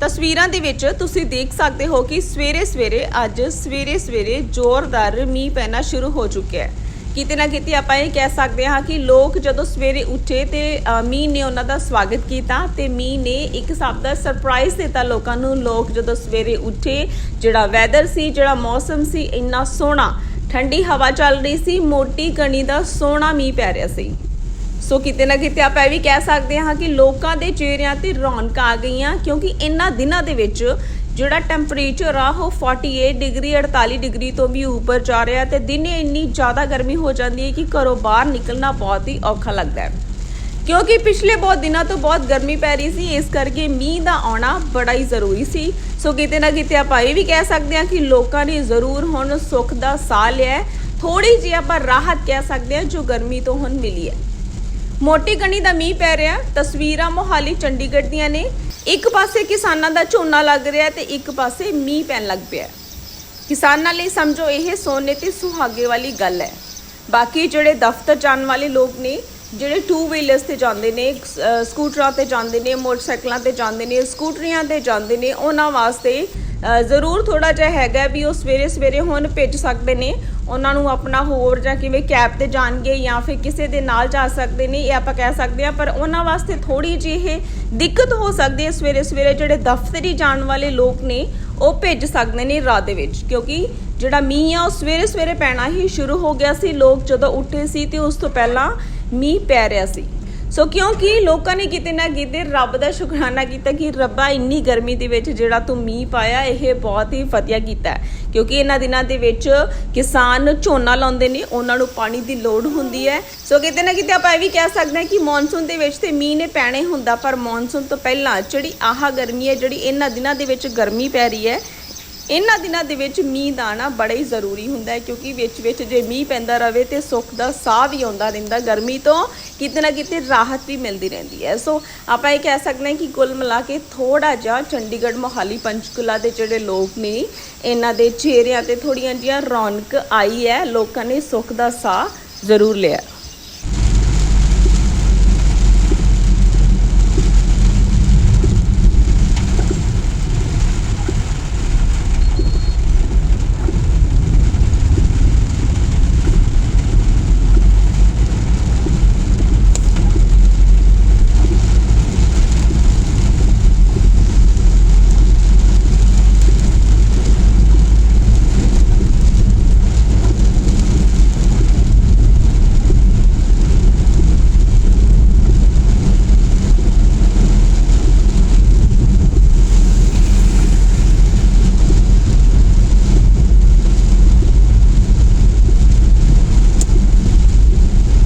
ਤਸਵੀਰਾਂ ਦੇ ਵਿੱਚ ਤੁਸੀਂ ਦੇਖ ਸਕਦੇ ਹੋ ਕਿ ਸਵੇਰੇ ਸਵੇਰੇ ਅੱਜ ਸਵੇਰੇ ਸਵੇਰੇ ਜ਼ੋਰਦਾਰ ਮੀਂਹ ਪੈਣਾ ਸ਼ੁਰੂ ਹੋ ਚੁੱਕਿਆ ਹੈ। ਕਿਤੇ ਨਾ ਕਿਤੇ ਆਪਾਂ ਇਹ ਕਹਿ ਸਕਦੇ ਹਾਂ ਕਿ ਲੋਕ ਜਦੋਂ ਸਵੇਰੇ ਉੱਠੇ ਤੇ ਮੀਂਹ ਨੇ ਉਹਨਾਂ ਦਾ ਸਵਾਗਤ ਕੀਤਾ ਤੇ ਮੀਂਹ ਨੇ ਇੱਕ ਹਿਸਾਬ ਦਾ ਸਰਪ੍ਰਾਈਜ਼ ਦਿੱਤਾ ਲੋਕਾਂ ਨੂੰ। ਲੋਕ ਜਦੋਂ ਸਵੇਰੇ ਉੱਠੇ, ਜਿਹੜਾ ਵੈਦਰ ਸੀ, ਜਿਹੜਾ ਮੌਸਮ ਸੀ, ਇੰਨਾ ਸੋਹਣਾ, ਠੰਡੀ ਹਵਾ ਚੱਲ ਰਹੀ ਸੀ, ਮੋਟੀ ਕਣੀ ਦਾ ਸੋਹਣਾ ਮੀਂਹ ਪੈ ਰਿਹਾ ਸੀ। ਸੋ ਕਿਤੇ ਨਾ ਕਿਤੇ ਆਪਾਂ ਇਹ ਵੀ ਕਹਿ ਸਕਦੇ ਹਾਂ ਕਿ ਲੋਕਾਂ ਦੇ ਚਿਹਰਿਆਂ ਤੇ ਰੌਣਕਾਂ ਆ ਗਈਆਂ ਕਿਉਂਕਿ ਇਹਨਾਂ ਦਿਨਾਂ ਦੇ ਵਿੱਚ ਜਿਹੜਾ ਟੈਂਪਰੇਚਰ ਆ, ਉਹ 48 ਡਿਗਰੀ 48 ਡਿਗਰੀ ਤੋਂ ਵੀ ਉੱਪਰ ਜਾ ਰਿਹਾ ਤੇ ਦਿਨੇ ਇੰਨੀ ਜ਼ਿਆਦਾ ਗਰਮੀ ਹੋ ਜਾਂਦੀ ਹੈ ਕਿ ਘਰੋਂ ਬਾਹਰ ਨਿਕਲਣਾ ਬਹੁਤ ਹੀ ਔਖਾ ਲੱਗਦਾ ਹੈ। ਕਿਉਂਕਿ ਪਿਛਲੇ ਬਹੁਤ ਦਿਨਾਂ ਤੋਂ ਬਹੁਤ ਗਰਮੀ ਪੈ ਰਹੀ ਸੀ, ਇਸ ਕਰਕੇ ਮੀਂਹ ਦਾ ਆਉਣਾ ਬੜਾ ਹੀ ਜ਼ਰੂਰੀ ਸੀ। ਸੋ ਕਿਤੇ ਨਾ ਕਿਤੇ ਆਪਾਂ ਇਹ ਵੀ ਕਹਿ ਸਕਦੇ ਹਾਂ ਕਿ ਲੋਕਾਂ ਨੇ ਜ਼ਰੂਰ ਹੁਣ ਸੁੱਖ ਦਾ ਸਾਹ ਲਿਆ ਥੋੜੀ ਜਿਹੀ ਆਪਾਂ ਰਾਹਤ ਕਹਿ ਸਕਦੇ ਹਾਂ ਜੋ ਗਰਮੀ ਤੋਂ ਹੁਣ ਮਿਲੀ ਹੈ। ਮੋਟੀ ਗਣੀ ਦਾ ਮੀਂਹ ਪੈ ਰਿਹਾ। ਤਸਵੀਰਾਂ ਮੋਹਾਲੀ, ਚੰਡੀਗੜ੍ਹ ਦੀਆਂ ਨੇ। ਇੱਕ ਪਾਸੇ ਕਿਸਾਨਾਂ ਦਾ ਝੋਨਾ ਲੱਗ ਰਿਹਾ ਤੇ ਇੱਕ ਪਾਸੇ ਮੀਂਹ ਪੈਣ ਲੱਗ ਪਿਆ। ਕਿਸਾਨਾਂ ਲਈ ਸਮਝੋ ਇਹ ਸੋਨੇ ਤੇ ਸੁਹਾਗੇ ਵਾਲੀ ਗੱਲ ਹੈ। ਬਾਕੀ ਜਿਹੜੇ ਦਫ਼ਤਰ ਜਾਣ ਵਾਲੇ ਲੋਕ ਨੇ ਜਿਹੜੇ ਟੂ ਵੀਲਰਸ ਤੇ ਜਾਂਦੇ ਨੇ ਸਕੂਟਰਾਂ ਤੇ ਜਾਂਦੇ ਨੇ, ਮੋਟਰਸਾਈਕਲਾਂ ਤੇ ਜਾਂਦੇ ਨੇ, ਸਕੂਟਰੀਆਂ ਤੇ ਜਾਂਦੇ ਨੇ, ਉਹਨਾਂ ਵਾਸਤੇ ਜ਼ਰੂਰ ਥੋੜਾ ਜਿਹਾ ਹੈਗਾ ਵੀ ਉਹ ਸਵੇਰੇ ਸਵੇਰੇ ਹੁਣ ਭੇਜ ਸਕਦੇ ਨੇ। ਉਹਨਾਂ ਨੂੰ ਆਪਣਾ ਹੋਰ ਜਾਂ ਕਿਵੇਂ ਕੈਬ ਤੇ ਜਾਣਗੇ ਜਾਂ ਫਿਰ ਕਿਸੇ ਦੇ ਨਾਲ ਜਾ ਸਕਦੇ ਨੇ, ਇਹ ਆਪਾਂ ਕਹਿ ਸਕਦੇ ਹਾਂ। ਪਰ ਉਹਨਾਂ ਵਾਸਤੇ ਥੋੜੀ ਜਿਹੀ ਇਹ ਦਿੱਕਤ ਹੋ ਸਕਦੀ ਹੈ ਸਵੇਰੇ ਸਵੇਰੇ ਜਿਹੜੇ ਦਫ਼ਤਰੀ ਜਾਣ ਵਾਲੇ ਲੋਕ ਨੇ, ਉਹ ਭੇਜ ਸਕਦੇ ਨੇ ਰਾਤ ਦੇ ਵਿੱਚ। ਕਿਉਂਕਿ ਜਿਹੜਾ ਮੀਂਹ ਆ, ਉਹ ਸਵੇਰੇ ਸਵੇਰੇ ਪੈਣਾ ਹੀ ਸ਼ੁਰੂ ਹੋ ਗਿਆ ਸੀ। ਲੋਕ ਜਦੋਂ ਉੱਠੇ ਸੀ ਤੇ ਉਸ ਤੋਂ ਪਹਿਲਾਂ ਮੀਂਹ ਪੈ ਰਿਹਾ ਸੀ। ਸੋ ਕਿਉਂਕਿ ਲੋਕਾਂ ਨੇ ਕਿਤੇ ਨਾ ਕਿਤੇ ਰੱਬ ਦਾ ਸ਼ੁਕਰਾਨਾ ਕੀਤਾ ਕਿ ਰੱਬਾ ਇੰਨੀ ਗਰਮੀ ਦੇ ਵਿੱਚ ਜਿਹੜਾ ਤੂੰ ਮੀਂਹ ਪਾਇਆ, ਇਹ ਬਹੁਤ ਹੀ ਵਧੀਆ ਕੀਤਾ ਕਿਉਂਕਿ ਇਹਨਾਂ ਦਿਨਾਂ ਦੇ ਵਿੱਚ ਕਿਸਾਨ ਝੋਨਾ ਲਾਉਂਦੇ ਨੇ, ਉਹਨਾਂ ਨੂੰ ਪਾਣੀ ਦੀ ਲੋੜ ਹੁੰਦੀ ਹੈ। ਸੋ ਕਿਤੇ ਨਾ ਕਿਤੇ ਆਪਾਂ ਇਹ ਵੀ ਕਹਿ ਸਕਦੇ ਹਾਂ ਕਿ ਮੌਨਸੂਨ ਦੇ ਵਿੱਚ ਤੇ ਮੀਂਹ ਨੇ ਪੈਣੇ ਹੁੰਦਾ, ਪਰ ਮੌਨਸੂਨ ਤੋਂ ਪਹਿਲਾਂ ਜਿਹੜੀ ਆਹ ਗਰਮੀ ਹੈ, ਜਿਹੜੀ ਇਹਨਾਂ ਦਿਨਾਂ ਦੇ ਵਿੱਚ ਗਰਮੀ ਪੈ ਰਹੀ ਹੈ ਇਹਨਾਂ ਦਿਨਾਂ ਦੇ ਵਿੱਚ ਮੀਂਹ ਦਾ ਆਉਣਾ ਬੜਾ ਹੀ ਜ਼ਰੂਰੀ ਹੁੰਦਾ ਹੈ, ਕਿਉਂਕਿ ਵਿੱਚ ਵਿੱਚ ਜੇ ਮੀਂਹ ਪੈਂਦਾ ਰਵੇ ਤੇ ਸੁੱਖ ਦਾ ਸਾਹ ਵੀ ਆਉਂਦਾ ਰਹਿੰਦਾ, ਗਰਮੀ ਤੋਂ ਕਿਤੇ ਨਾ ਕਿਤੇ ਰਾਹਤ ਵੀ ਮਿਲਦੀ ਰਹਿੰਦੀ ਹੈ। ਸੋ ਆਪਾਂ ਇਹ ਕਹਿ ਸਕਦੇ ਹਾਂ ਕਿ ਕੁੱਲ ਮਿਲਾ ਕੇ ਥੋੜਾ ਜਿਹਾ ਚੰਡੀਗੜ੍ਹ, ਮੋਹਾਲੀ, ਪੰਚਕੁਲਾ ਦੇ ਜਿਹੜੇ ਲੋਕ ਨੇ, ਇਹਨਾਂ ਦੇ ਚਿਹਰਿਆਂ ਤੇ ਥੋੜੀਆਂ ਜਿਹੀਆਂ ਰੌਣਕ ਆਈ ਹੈ, ਲੋਕਾਂ ਨੇ ਸੁੱਖ ਦਾ ਸਾਹ ਜ਼ਰੂਰ ਲਿਆ।